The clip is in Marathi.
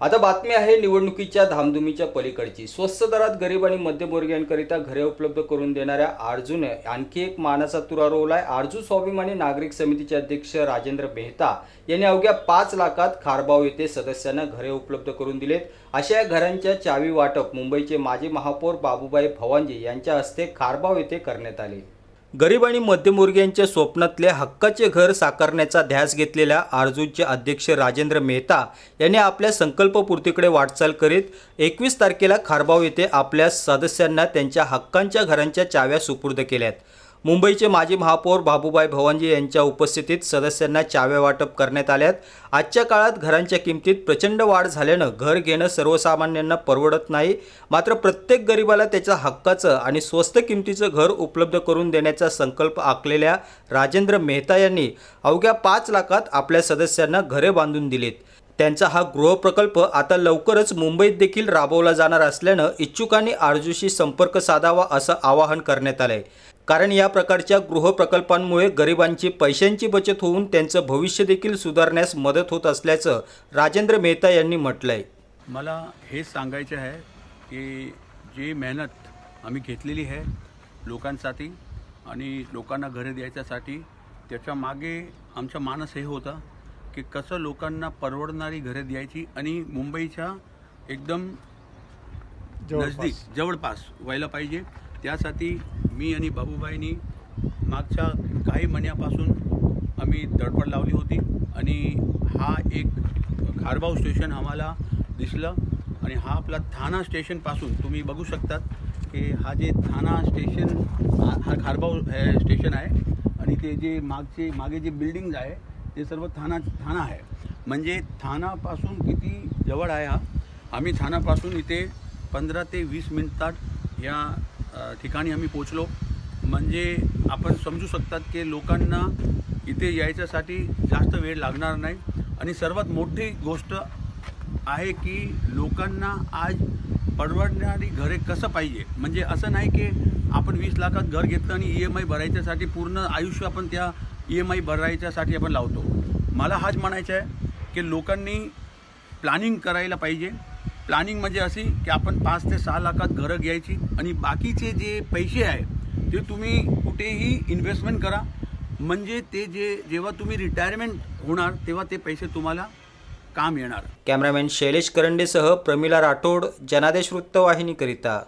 आता बातमी आहे निवडणुकीच्या धामधुमीच्या पलीकडची. स्वस्त दरात गरीब आणि मध्यमवर्गीयांकरिता घरे उपलब्ध करून देणाऱ्या आरजूने आणखी एक मानाचा तुरा रोवलाय आरजू स्वाभिमानी नागरिक समितीचे अध्यक्ष राजेंद्र मेहता यांनी अवघ्या पाच लाखात खारबाव येथे सदस्यांना घरे उपलब्ध करून दिलेत. अशा या घरांच्या चावी वाटप मुंबईचे माजी महापौर बाबूबाई भवांजी यांच्या हस्ते खारबाव येथे करण्यात आले. गरीब आणि मध्यमवर्गीयांच्या स्वप्नातले हक्काचे घर साकारण्याचा ध्यास घेतलेल्या आरजूचे अध्यक्ष राजेंद्र मेहता यांनी आपल्या संकल्पपूर्तीकडे वाटचाल करीत एकवीस तारखेला खारबाव येथे आपल्या सदस्यांना त्यांच्या हक्कांच्या घरांच्या चाव्या सुपूर्द केल्यात. मुंबईचे माजी महापौर बाबूबाई भवानजी यांच्या उपस्थितीत सदस्यांना चाव्या वाटप करण्यात आल्यात. आजच्या काळात घरांच्या किमतीत प्रचंड वाढ झाल्यानं घर घेणं सर्वसामान्यांना परवडत नाही. मात्र प्रत्येक गरिबाला त्याच्या हक्काचं आणि स्वस्त किमतीचं घर उपलब्ध करून देण्याचा संकल्प आखलेल्या राजेंद्र मेहता यांनी अवघ्या पाच लाखात आपल्या सदस्यांना घरे बांधून दिलीत. त्यांचा हा गृहप्रकल्प आता लवकरच मुंबईत देखील राबवला जाणार असल्यानं इच्छुकांनी आरजूशी संपर्क साधावा असं आवाहन करण्यात आलं आहे कारण या प्रकारच्या गृहप्रकल्पांमुळे गरिबांची पैशांची बचत होऊन त्यांचं भविष्य देखील सुधारण्यास मदत होत असल्याचं राजेंद्र मेहता यांनी म्हटलंय. मला हेच सांगायचे आहे की जी मेहनत आम्ही घेतलेली आहे लोकांसाठी आणि लोकांना घरे द्यायच्यासाठी त्याच्यामागे आमचा मानस हे होता की कसं लोकांना परवडणारी घरे द्यायची आणि मुंबईच्या एकदम नजदीक जवळपास व्हायला पाहिजे. त्यासाठी मी आणि बाबूबाईंनी मागच्या काही महिन्यापासून आम्ही धडपड लावली होती आणि हा एक खारबाव स्टेशन आम्हाला दिसलं आणि हा आपला थाना स्टेशनपासून तुम्ही बघू शकतात की हा जे थाना स्टेशन हा हा खारबाव स्टेशन आहे आणि ते जे मागचे मागे जे बिल्डिंग आहे ते सर्व थाना थाना आहे. म्हणजे थानापासून किती जवळ आहे हा? आम्ही थानापासून इथे पंधरा ते वीस मिनिटात या ठिकाणी आम्ही पोचलो. म्हणजे आपण समजू शकतात की लोकांना इथे यायच्यासाठी जास्त वेळ लागणार नाही. आणि सर्वात मोठी गोष्ट आहे की लोकांना आज परवडणारी घरे कसं पाहिजे? म्हणजे असं नाही की आपण वीस लाखात घर घेतलं आणि ई एम आय भरायच्यासाठी पूर्ण आयुष्य आपण त्या ई एम आय भरायच्यासाठी आपण लावतो. मला हाच म्हणायचं आहे की लोकांनी प्लॅनिंग करायला पाहिजे. प्लॅनिंग म्हणजे अशी की आपण पाच ते सहा लाखात घरं घ्यायची आणि बाकीचे जे पैसे आहे ते तुम्ही कुठेही इन्व्हेस्टमेंट करा. म्हणजे ते जे जेव्हा तुम्ही रिटायरमेंट होणार तेव्हा ते पैसे तुम्हाला काम येणार. कॅमेरामॅन शैलेश करंडेसह प्रमिला राठोड जनादेश वृत्तवाहिनीकरिता.